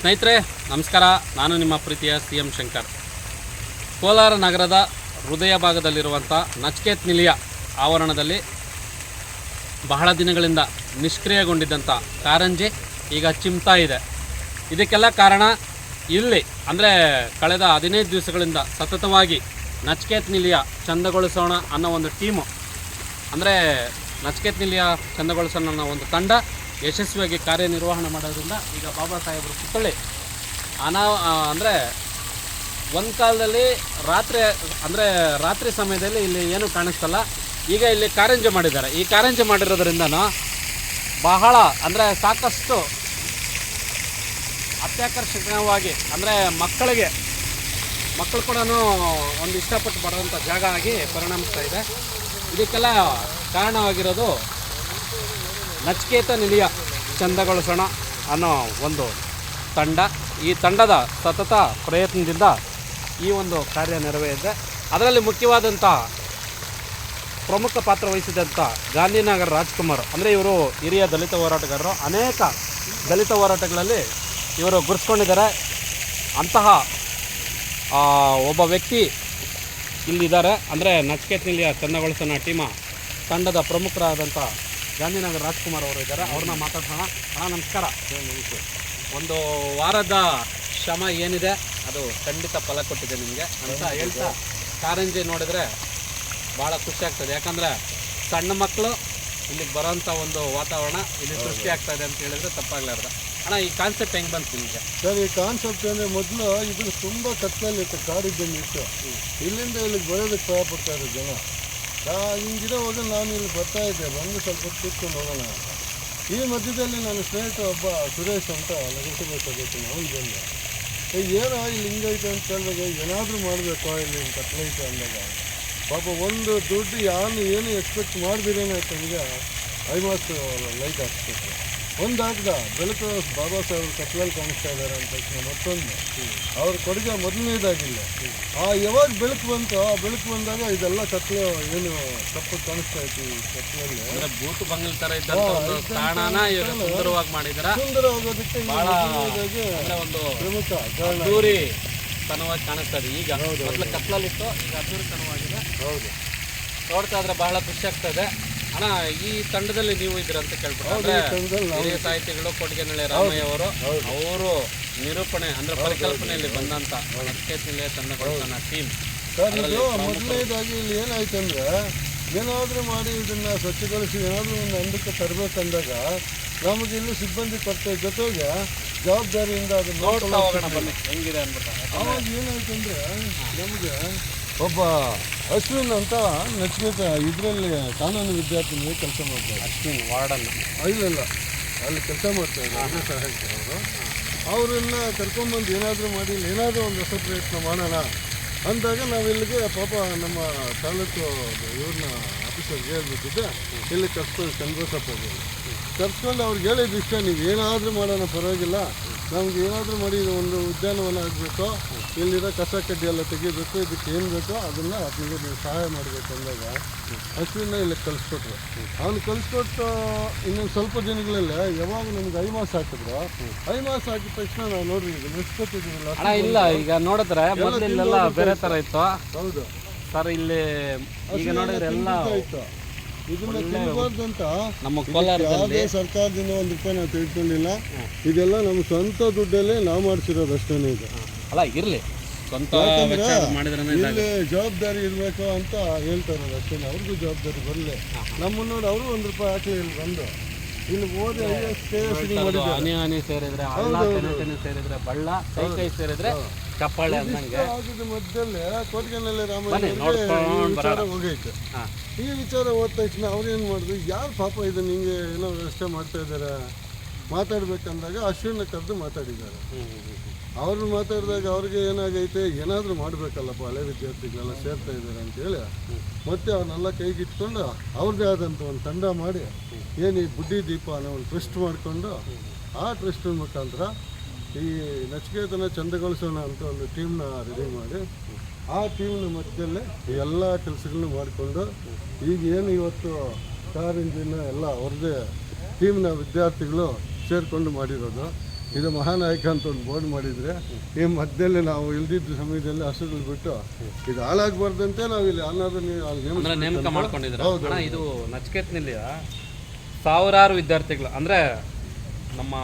ಸ್ನೇಹಿತರೆ, ನಮಸ್ಕಾರ. ನಾನು ನಿಮ್ಮ ಪ್ರೀತಿಯ ಸಿ ಎಂ ಶಂಕರ್. ಕೋಲಾರ ನಗರದ ಹೃದಯ ಭಾಗದಲ್ಲಿರುವಂಥ ನಚ್ಕೇತ್ ನಿಲಿಯ ಆವರಣದಲ್ಲಿ ಬಹಳ ದಿನಗಳಿಂದ ನಿಷ್ಕ್ರಿಯಗೊಂಡಿದ್ದಂಥ ಕಾರಂಜಿ ಈಗ ಚಿಮ್ತಾ ಇದೆ. ಇದಕ್ಕೆಲ್ಲ ಕಾರಣ ಇಲ್ಲಿ, ಅಂದರೆ ಕಳೆದ ಹದಿನೈದು ದಿವಸಗಳಿಂದ ಸತತವಾಗಿ ನಚ್ಕೇತ್ ನಿಲಿಯ ಚಂದಗೊಳಿಸೋಣ ಅನ್ನೋ ಒಂದು ಟೀಮು, ಅಂದರೆ ನಚ್ಕೇತ್ ನಿಲಿಯ ಚಂದಗೊಳಿಸೋಣ ಅನ್ನೋ ಒಂದು ತಂಡ ಯಶಸ್ವಿಯಾಗಿ ಕಾರ್ಯನಿರ್ವಹಣೆ ಮಾಡೋದ್ರಿಂದ ಈಗ ಬಾಬಾ ಸಾಹೇಬರು ಪುತ್ಥಳಿ ಅನಾ ಅಂದರೆ ಒಂದು ಕಾಲದಲ್ಲಿ ರಾತ್ರಿ, ಅಂದರೆ ರಾತ್ರಿ ಸಮಯದಲ್ಲಿ ಇಲ್ಲಿ ಏನು ಕಾಣಿಸ್ತಲ್ಲ, ಈಗ ಇಲ್ಲಿ ಕಾರಂಜಿ ಮಾಡಿದ್ದಾರೆ. ಈ ಕಾರಂಜಿ ಮಾಡಿರೋದ್ರಿಂದ ಬಹಳ, ಅಂದರೆ ಸಾಕಷ್ಟು ಅತ್ಯಾಕರ್ಷಕವಾಗಿ, ಅಂದರೆ ಮಕ್ಕಳಿಗೆ, ಮಕ್ಕಳು ಕೂಡ ಒಂದು ಇಷ್ಟಪಟ್ಟು ಬರೋಂಥ ಜಾಗ ಆಗಿ ಪರಿಣಮಿಸ್ತಾ ಇದೆ. ಇದಕ್ಕೆಲ್ಲ ಕಾರಣವಾಗಿರೋದು ನಚಿಕೇತ ನಿಲಿಯ ಚಂದಗೊಳಿಸೋಣ ಅನ್ನೋ ಒಂದು ತಂಡ. ಈ ತಂಡದ ಸತತ ಪ್ರಯತ್ನದಿಂದ ಈ ಒಂದು ಕಾರ್ಯ ನೆರವೇರಿದೆ. ಅದರಲ್ಲಿ ಮುಖ್ಯವಾದಂಥ ಪ್ರಮುಖ ಪಾತ್ರ ವಹಿಸಿದಂಥ ಗಾಂಧಿನಗರ ರಾಜ್ಕುಮಾರ್. ಅಂದರೆ ಇವರು ಹಿರಿಯ ದಲಿತ ಹೋರಾಟಗಾರರು. ಅನೇಕ ದಲಿತ ಹೋರಾಟಗಳಲ್ಲಿ ಇವರು ಗುರುಸ್ಕೊಂಡಿದ್ದಾರೆ ಅಂತಹ ಒಬ್ಬ ವ್ಯಕ್ತಿ ಇಲ್ಲಿದ್ದಾರೆ. ಅಂದರೆ ನಚಿಕೇತ್ ನಿಲಿಯ ಚಂದಗೊಳಿಸೋಣ ಟೀಮ ತಂಡದ ಪ್ರಮುಖರಾದಂಥ ಗಾಂಧಿನಗರ ರಾಜ್ಕುಮಾರ್ ಅವರು ಇದ್ದಾರೆ. ಅವ್ರನ್ನ ಮಾತಾಡ್ಸೋಣ. ಅಣ್ಣ ನಮಸ್ಕಾರ. ಒಂದು ವಾರದ ಶ್ರಮ ಏನಿದೆ ಅದು ಖಂಡಿತ ಫಲ ಕೊಟ್ಟಿದೆ ನಿಮಗೆ ಅಂತ ಹೇಳ್ತಾ ಕಾರಂಜಿ ನೋಡಿದರೆ ಭಾಳ ಖುಷಿ ಆಗ್ತದೆ. ಯಾಕಂದರೆ ಸಣ್ಣ ಮಕ್ಕಳು ಇಲ್ಲಿಗೆ ಬರೋಂಥ ಒಂದು ವಾತಾವರಣ ಇಲ್ಲಿ ಸೃಷ್ಟಿ ಆಗ್ತಾ ಇದೆ ಅಂತ ಹೇಳಿದ್ರೆ ತಪ್ಪಾಗ್ಲಾರ್ದ. ಅಣ್ಣ ಈ ಕಾನ್ಸೆಪ್ಟ್ ಹೆಂಗೆ ಬಂತು ನಿಮಗೆ? ಸರ್ ಈ ಕಾನ್ಸೆಪ್ಟ್ ಅಂದರೆ ಮೊದಲು ಇದು ತುಂಬ ಕತ್ತಲಿತ್ತು ಕಾಡಿದ್ದಂಗೆ ಇತ್ತು ಇಲ್ಲಿಂದ ಇಲ್ಲಿಗೆ ಬರೋದಕ್ಕೆ ಪ್ರಯಪಡ್ತಾ ಇರೋ ಜನ. ಆ, ಹಿಂಗಿರೋವಾಗ ನಾನು ಇಲ್ಲಿ ಬರ್ತಾ ಇದ್ದೆ. ಬಂದು ಸ್ವಲ್ಪ ಕೂತ್ಕೊಂಡು ಹೋಗೋಣ ಈ ಮಧ್ಯದಲ್ಲಿ ನನ್ನ ಸ್ನೇಹಿತ ಒಬ್ಬ ಸುರೇಶ್ ಅಂತ ನಗರಸಭೆ ಅವನು ಬಂದೆ ಏನೋ ಇಲ್ಲಿ ಹಿಂಗೈತೆ ಅಂತ ಹೇಳಿದಾಗ ಏನಾದರೂ ಮಾಡಬೇಕು ಇಲ್ಲಿ ಕತ್ಲೈತೆ ಅಂದಾಗ ಪಾಪ ಒಂದು ದುಡ್ಡು ಯಾರು ಏನು ಎಕ್ಸ್ಪೆಕ್ಟ್ ಮಾಡ್ದಿರೇನೆ ನನಗೆ ಐಮಾಸ್ ಲೈಟ್ ಹಾಕ್ಸ್ಬೇಕು ಒಂದು ಹಾಕ್ದ ಬೆಳಕು ಬಾಬಾ ಸಾಹೇಬ್ ಕತ್ಲಲ್ಲಿ ಕಾಣಿಸ್ತಾ ಇದ್ದಾರೆ ಅಂತ ತಕ್ಷಣ ಮತ್ತೊಂದು ಅವ್ರ ಕೊಡುಗೆ ಮೊದಲನೇದಾಗಿಲ್ಲ. ಆ ಯಾವಾಗ ಬೆಳಕು ಬಂತು ಆ ಬೆಳಕು ಬಂದಾಗ ಇದೆಲ್ಲ ಕತ್ಲು ಏನು ತಪ್ಪು ಕಾಣಿಸ್ತಾ ಇತ್ತು ಕತ್ಲಲ್ಲಿ. ಬೂತು ಬಂಗಲ್ ತರ ಸುಂದರವಾಗಿ ಮಾಡಿದ್ರ? ಸುಂದರ ಹೋಗೋದಕ್ಕೆ ಈ ಭಾಳ ಮೊದಲನೇದಾಗಿ ಒಂದು ಪ್ರಮುಖ ತನವಾಗಿ ಕಾಣಿಸ್ತಾ ಇದೆ. ಈಗ ಮೊದಲು ಕತ್ಲಲ್ಲಿತ್ತು ಈಗ ಅದ್ದೂರಿ ತನವಾಗಿದೆ. ಹೌದು. ನೋಡ್ತಾ ಇದ್ರೆ ಬಹಳ ಖುಷಿ ಆಗ್ತದೆ ಅಣ್ಣ ಈ ತಂಡದಲ್ಲಿ ನೀವು ಇದ್ದೀರ ಅಂತ ಕೇಳ್ಬಿಟ್ಟು ಹಿರಿಯ ಸಾಹಿತಿಗಳು ಕೊಟ್ಟಿಗೆನಳ್ಳಿ ರಾಮಯ್ಯ ಅವರು ಅವರು ನಿರೂಪಣೆ ಅಂದ್ರೆ ಪರಿಕಲ್ಪನೆಯಲ್ಲಿ ಬಂದಂತ ನಚಿಕೇತ್ ನಿಲಯ ತಂಡಗೊಳಿಸೋಣ ಟೀಮ್ ಸರ್ ಇದು ಮೊದಲನೇದಾಗಿ ಇಲ್ಲಿ ಏನಾಯ್ತಂದ್ರೆ ಏನಾದರೂ ಮಾಡಿ ಇದನ್ನ ಸ್ವಚ್ಛಗೊಳಿಸಿ ಏನಾದರೂ ಒಂದು ಅಂದಕ್ಕೆ ತರಬೇಕಂದಾಗ ನಮಗೆ ಇಲ್ಲಿ ಸಿಬ್ಬಂದಿ ಕೊರತೆ ಜೊತೆಗೆ ಜವಾಬ್ದಾರಿಯಿಂದ ಅದನ್ನ ನೋಡ್ತಾ ಹೋಗೋಣ ಬನ್ನಿ ಹೆಂಗಿದೆ ಅಂದ್ಬಿಟ್ಟು. ಅವಾಗ ಏನಾಯ್ತಂದ್ರೆ ನಮಗೆ ಒಬ್ಬ ಅಶ್ವಿನ್ ಅಂತ ನಚಿಕೇತ ಇದರಲ್ಲಿ ಕಾನೂನು ವಿದ್ಯಾರ್ಥಿನಿಗೆ ಕೆಲಸ ಮಾಡ್ತಾರೆ ಅಶ್ವಿನ್ ವಾರ್ಡನ್. ಇಲ್ಲ ಇಲ್ಲ. ಅಲ್ಲಿ ಕೆಲಸ ಮಾಡ್ತಾರೆ ಅದೇ ಅವರು. ಅವರನ್ನ ಕರ್ಕೊಂಬಂದು ಏನಾದರೂ ಮಾಡಿ ಏನಾದರೂ ಒಂದು ಹೊಸ ಪ್ರಯತ್ನ ಮಾಡೋಣ ಅಂದಾಗ ನಾವು ಇಲ್ಲಿಗೆ ಪಾಪ ನಮ್ಮ ತಾಲೂಕು ಇವ್ರನ್ನ ಆಫೀಸರ್ಗೆ ಹೇಳ್ಬಿಟ್ಟಿದ್ದೆ. ಇಲ್ಲಿ ಕರ್ಸ್ಕೊಂಡು ಚಂದ್ರಸಪ್ಪ ಕರ್ಸ್ಕೊಂಡು ಅವ್ರಿಗೆ ಹೇಳಿದ ಇಷ್ಟ ನೀವು ಏನಾದರೂ ಮಾಡೋಣ ಪರವಾಗಿಲ್ಲ. ನಮ್ಗೆ ಏನಾದರೂ ಮಾಡಿ ಒಂದು ಉದ್ಯಾನವನ ಆಗಬೇಕು. ಇಲ್ಲಿರೋ ಕಸ ಕಡ್ಡಿ ಎಲ್ಲ ತೆಗಿಬೇಕು ಇದಕ್ಕೆ ಏನು ಬೇಕೋ ಅದನ್ನು ಅದನಿಗೆ ನೀವು ಸಹಾಯ ಮಾಡಬೇಕು ಅಂದಾಗ ಹಸುವಿನ ಇಲ್ಲಿ ಕಲಿಸ್ಕೊಟ್ರು ಅವ್ನು ಕಲಿಸ್ಕೊಟ್ಟು ಇನ್ನೊಂದು ಸ್ವಲ್ಪ ದಿನಗಳಲ್ಲೇ ಯಾವಾಗ ನಮ್ಗೆ ಐಮಾಸ್ ಹಾಕಿದ್ರು ಐಮಾಸ್ ಹಾಕಿದ ತಕ್ಷಣ ನಾವು ನೋಡ್ರಿ ಈಗ ನೆಸ್ಕೊತಿದ್ದೀವಲ್ಲ ಇಲ್ಲ ಈಗ ನೋಡಿದ್ರೆ ಇಲ್ಲೆಲ್ಲ ಬೇರೆ ತರ ಇತ್ತು. ಹೌದು. ಸರ್ ಇಲ್ಲಿ ಈಗ ನೋಡಿದ್ರೆ ಎಲ್ಲ ಇತ್ತು. ಇದನ್ನ ತಿನ್ಬಾರ್ದು ಅಂತ ನಮ್ಮ ಕೋಲಾರದಲ್ಲಿ. ಯಾವುದೇ ಸರ್ಕಾರದಿಂದ ಒಂದು ರೂಪಾಯಿ ನಾವು ತಿಳ್ಕೊಂಡಿಲ್ಲ ಇದೆಲ್ಲ ನಮ್ಮ ಸ್ವಂತ ದುಡ್ಡಲ್ಲೇ ನಾವು ಮಾಡಿಸಿರೋದು ಅಷ್ಟೇ ಇದು. ಅಲ್ಲ ಇರ್ಲಿ. ಸ್ವಂತ ವೆಚ್ಚ ಮಾಡಿದ್ರೆ ಇಲ್ಲಿ ಜವಾಬ್ದಾರಿ ಇರಬೇಕು ಅಂತ ಹೇಳ್ತಾರೆ ಅಷ್ಟೇ ಅವ್ರಿಗೂ ಜವಾಬ್ದಾರಿ ಬರಲಿ. ನಮ್ಮನ್ನ ಅವರು ಒಂದು ರೂಪಾಯಿ ಹಾಕಲಿ ಇಲ್ಲಿ ಬಂದು ಇಲ್ಲಿ ಓದಿ ಹನಿ ಹನಿ ಸೇರಿದ್ರೆ ಹಳ್ಳ ತೆನೆ ಸೇರಿದ್ರೆ ಬಳ್ಳ ಕೈ ಕೈ ಸೇರಿದ್ರೆ ಚಪ್ಪಾಳೆ ಅಂದಂಗೆ. ಮಧ್ಯದಲ್ಲಿ ಕೋಟಿಗೆನಲ್ಲಿ ರಾಮಯ್ಯ ಹೋಗೈತೆ. ಈ ವಿಚಾರ ಓದ ತಕ್ಷಣ ಅವ್ರೇನು ಮಾಡಿದ್ರು ಯಾರು ಪಾಪ ಇದು ಹಿಂಗೆ ಏನೋ ವ್ಯವಸ್ಥೆ ಮಾಡ್ತಾ ಇದ್ದಾರೆ ಮಾತಾಡ್ಬೇಕಂದಾಗ ಅಶ್ವಿನ ಕರೆದು ಮಾತಾಡಿದ್ದಾರೆ. ಅವ್ರನ್ನ ಮಾತಾಡಿದಾಗ ಅವ್ರಿಗೆ ಏನಾಗೈತೆ, ಏನಾದರೂ ಮಾಡಬೇಕಲ್ಲಪ್ಪ, ಹಳೆ ವಿದ್ಯಾರ್ಥಿಗಳೆಲ್ಲ ಸೇರ್ತಾ ಇದ್ದಾರೆ ಅಂತೇಳಿ ಮತ್ತೆ ಅವ್ರನ್ನೆಲ್ಲ ಕೈಗಿಟ್ಕೊಂಡು ಅವ್ರದ್ದೇ ಆದಂಥ ಒಂದು ತಂಡ ಮಾಡಿ ಏನು ಈ ಬುಡ್ಡಿ ದೀಪ ಅನ್ನೋ ಒಂದು ಟ್ರಸ್ಟ್ ಮಾಡಿಕೊಂಡು ಆ ಟ್ರಸ್ಟ್ ಮುಖಾಂತರ ಈ ನಚಿಕೇತನ ಚಂದಗೊಳಿಸೋಣ ಅಂತ ಒಂದು ಟೀಮ್ನ ರೆಡಿ ಮಾಡಿ ಆ ಟೀಮ್ನ ಮಧ್ಯದಲ್ಲೇ ಎಲ್ಲ ಕೆಲಸಗಳನ್ನ ಮಾಡಿಕೊಂಡು ಈಗ ಏನು ಇವತ್ತು ಕಾರ್ ಇಂಜಿನ್ ಎಲ್ಲ ಅವ್ರದ್ದೇ ಟೀಮ್ನ ವಿದ್ಯಾರ್ಥಿಗಳು ಸೇರಿಕೊಂಡು ಮಾಡಿರೋದು. ಇದು ಮಹಾನಾಯಕ ಅಂತ ಒಂದು ಬೋರ್ಡ್ ಮಾಡಿದರೆ ಈ ಮಧ್ಯದಲ್ಲಿ ನಾವು ಇಲ್ದಿದ್ದ ಸಮಯದಲ್ಲಿ ಹಸುಗಳು ಬಿಟ್ಟು ಇದು ಹಾಳಾಗಬಾರ್ದಂತೆ ನಾವು ಇಲ್ಲಿ ಅನ್ನೋದು ಅಂದ್ರೆ ನೇಮಕ ಮಾಡ್ಕೊಂಡಿದ್ರೆ ಹೌದು, ಅಣ್ಣ ಇದು ನಚಿಕೇತ್ನಲ್ಲಿ ಸಾವಿರಾರು ವಿದ್ಯಾರ್ಥಿಗಳು ಅಂದ್ರೆ ನಮ್ಮ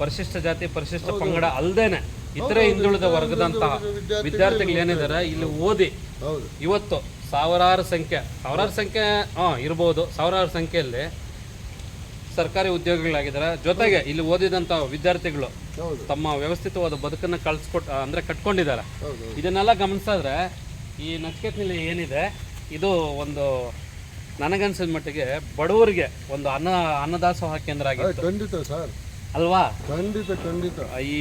ಪರಿಶಿಷ್ಟ ಜಾತಿ ಪರಿಶಿಷ್ಟ ಪಂಗಡ ಅಲ್ಲದೇನೆ ಇತರೆ ಹಿಂದುಳಿದ ವರ್ಗದಂತಹ ವಿದ್ಯಾರ್ಥಿಗಳು ಏನಿದ್ದಾರೆ? ಇಲ್ಲಿ ಓದಿ ಹೌದು. ಇವತ್ತು ಸಾವಿರಾರು ಸಂಖ್ಯೆ ಸಾವಿರಾರು ಸಂಖ್ಯೆ ಹಾಂ ಇರ್ಬೋದು. ಸಾವಿರಾರು ಸಂಖ್ಯೆಯಲ್ಲಿ ಸರ್ಕಾರಿ ಉದ್ಯೋಗಿಗಳಾಗಿದ್ದಾರೆ. ಜೊತೆಗೆ ಇಲ್ಲಿ ಓದಿದಂತ ವಿದ್ಯಾರ್ಥಿಗಳು ತಮ್ಮ ವ್ಯವಸ್ಥಿತವಾದ ಬದುಕನ್ನ ಕಳ್ಸ್ಕೊಟ್ ಅಂದ್ರೆ ಕಟ್ಕೊಂಡಿದ್ದಾರೆ. ಇದನ್ನೆಲ್ಲ ಗಮನಿಸಿದ್ರೆ ಈ ನಚಿಕೆತ್ನಲ್ಲಿ ಏನಿದೆ ಇದು ಒಂದು ನನಗನ್ಸಿದ ಮಟ್ಟಿಗೆ ಬಡವರಿಗೆ ಒಂದು ಅನ್ನ ಅನ್ನದಾಸೋಹ ಕೇಂದ್ರ ಆಗಿದೆ ಆಗಿತ್ತು. ಖಂಡಿತ ಸರ್. ಅಲ್ವಾ? ಖಂಡಿತ ಖಂಡಿತ. ಈ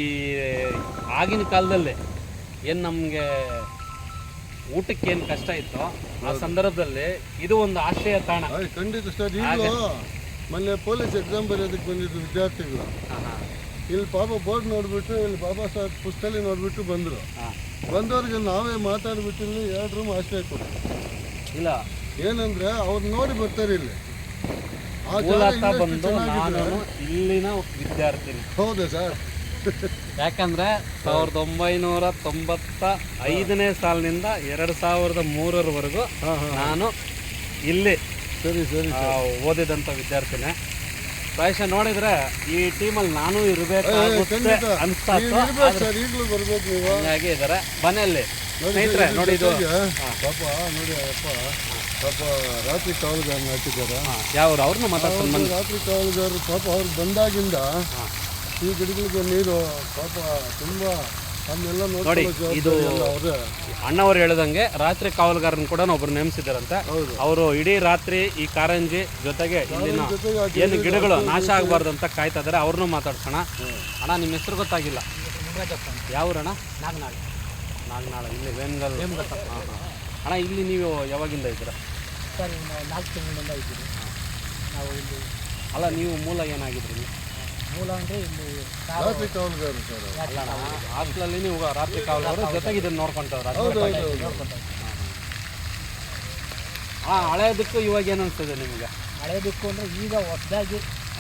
ಆಗಿನ ಕಾಲದಲ್ಲಿ ಏನು ನಮಗೆ ಊಟಕ್ಕೆ ಏನು ಕಷ್ಟ ಇತ್ತು ಆ ಸಂದರ್ಭದಲ್ಲಿ ಇದು ಒಂದು ಆಶ್ರಯ ತಾಣ. ಖಂಡಿತ ಸರ್ ಮೊನ್ನೆ ಪೊಲೀಸ್ ಎಕ್ಸಾಮ್ ಬರೆಯೋದಕ್ಕೆ ಬಂದಿದ್ದು ವಿದ್ಯಾರ್ಥಿಗಳು. ಇಲ್ಲಿ ಪಾಪ ಬೋರ್ಡ್ ನೋಡ್ಬಿಟ್ಟು ಇಲ್ಲಿ ಬಾಬಾ ಸಾಹೇಬ್ ಪುಸ್ತಕ ನೋಡ್ಬಿಟ್ಟು ಬಂದರು. ಬಂದವ್ರಿಗೆ ನಾವೇ ಮಾತಾಡಿಬಿಟ್ಟು ಇಲ್ಲಿ ಎರಡು ರೂಮ್ ಆಶ್ರಯ ಕೊಡ್ತೀವಿ ಇಲ್ಲ. ಏನಂದ್ರೆ ಅವ್ರು ನೋಡಿ ಬರ್ತಾರೆ ಇಲ್ಲಿ. ಆ ಜಾಗ ಮೂಲತಃ ಇನ್ನಷ್ಟು ಬಂದು ಚೆನ್ನಾಗಿದ್ರೆ- ನಾನು ಇಲ್ಲಿನ ವಿದ್ಯಾರ್ಥಿ ಹೌದಾ ಸರ್? ಯಾಕಂದ್ರೆ ಸಾವಿರದ ಒಂಬೈನೂರ ತೊಂಬತ್ತ ಐದನೇ ಸಾಲಿನಿಂದ ಎರಡು ಸಾವಿರದ ಮೂರರವರೆಗೂ ಹಾಂ ಹಾಂ. ನಾನು ಇಲ್ಲಿ ಸರಿ ಸರಿ ಓದಿದಂಥ ವಿದ್ಯಾರ್ಥಿನೇ. ಪ್ರಾಯಶಃ ನೋಡಿದ್ರೆ ಈ ಟೀಮಲ್ಲಿ ನಾನು ಇರಬೇಕು ಅಂತ ಅನ್ಸ್ತಾ ಈಗಲೂ ಬರ್ಬೇಕು ನೀವು. ಹಂಗಾಗಿ ಇದ್ದಾರೆ ಮನೆಯಲ್ಲಿ ಸ್ನೇಹಿತರೆ ನೋಡಿ ಇದು ಪಾಪ ನೋಡಿ ಅಪ್ಪ. ಪಾಪ ರಾತ್ರಿ ಕಾವಲುಗಾರನ ಹಾಕಿದ್ದಾರೆ. ಯಾವ್ರು? ಅವ್ರನ್ನ ಮಾತಾಡ್ತಾರೆ ರಾತ್ರಿ ಕಾವಲುಗಾರರು ಪಾಪ ಅವ್ರು ಬಂದಾಗಿಂದ ಈ ಗಿಡಗಳಿಗೆ ನೀರು ಪಾಪ ತುಂಬಾ ನೋಡಿ, ಇದು- ಅಣ್ಣವ್ರು ಹೇಳ್ದಂಗೆ ರಾತ್ರಿ ಕಾವಲುಗಾರನ ಕೂಡ ಒಬ್ರು ನೇಮಿಸಿದಾರಂತೆ ಹೌದು. ಅವರು ಇಡೀ ರಾತ್ರಿ ಈ ಕಾರಂಜಿ ಜೊತೆಗೆ ಇಲ್ಲಿನ ಏನು ಗಿಡಗಳು ನಾಶ ಆಗಬಾರ್ದು ಅಂತ ಕಾಯ್ತಾ ಇದ್ದಾರೆ ಅವ್ರನ್ನೂ ಮಾತಾಡ್ಸೋಣ. ಅಣ್ಣ ನಿಮ್ಮ ಹೆಸರು ಗೊತ್ತಾಗಿಲ್ಲ? ಯಾವ್ರಣ್ಣ ನಾಗನಾಳ. ನಾಗನಾಳ ಇಲ್ಲಿ ವೇಮಗಲ್. ಅಣ್ಣ ಇಲ್ಲಿ ನೀವು ಯಾವಾಗಿಂದ ಇದ್ದೀರಾ? ಸರ್ ನಾವು ನಾಲ್ಕು ತಿಂಗಳಿಂದ ಇದ್ದೀವಿ. ನಾವು ಇಲ್ಲಿ ಅಲ್ಲ ನೀವು ಮೂಲ ಏನಾಗಿದ್ರಿ? ನೀವು? ಮೂಲ ಅಂದರೆ ಇಲ್ಲಿ ರಾತ್ರಿ ಕಾವಲುಗಾರರು ಸರ್ ಅವ್ರು. ಅಲ್ಲ ಅಣ್ಣ ಹಾಸ್ಟೆಲಲ್ಲಿ ನೀವು ರಾತ್ರಿ ಕಾವಲವರು ಜೊತೆಗೆ ಇದನ್ನ ನೋಡ್ಕೊಂತವ್ರ ಹೌದು ಹೌದು ಹೌದು. ನೋಡ್ಕೊಂತ ಹಾಂ ಹಳೇದಕ್ಕೂ ಇವಾಗ ಏನು ಅನ್ಸ್ತದೆ ನಿಮಗೆ? ಹಳೇದಕ್ಕೂ ಅಂದರೆ ಈಗ ಹೊಸದಾಗಿ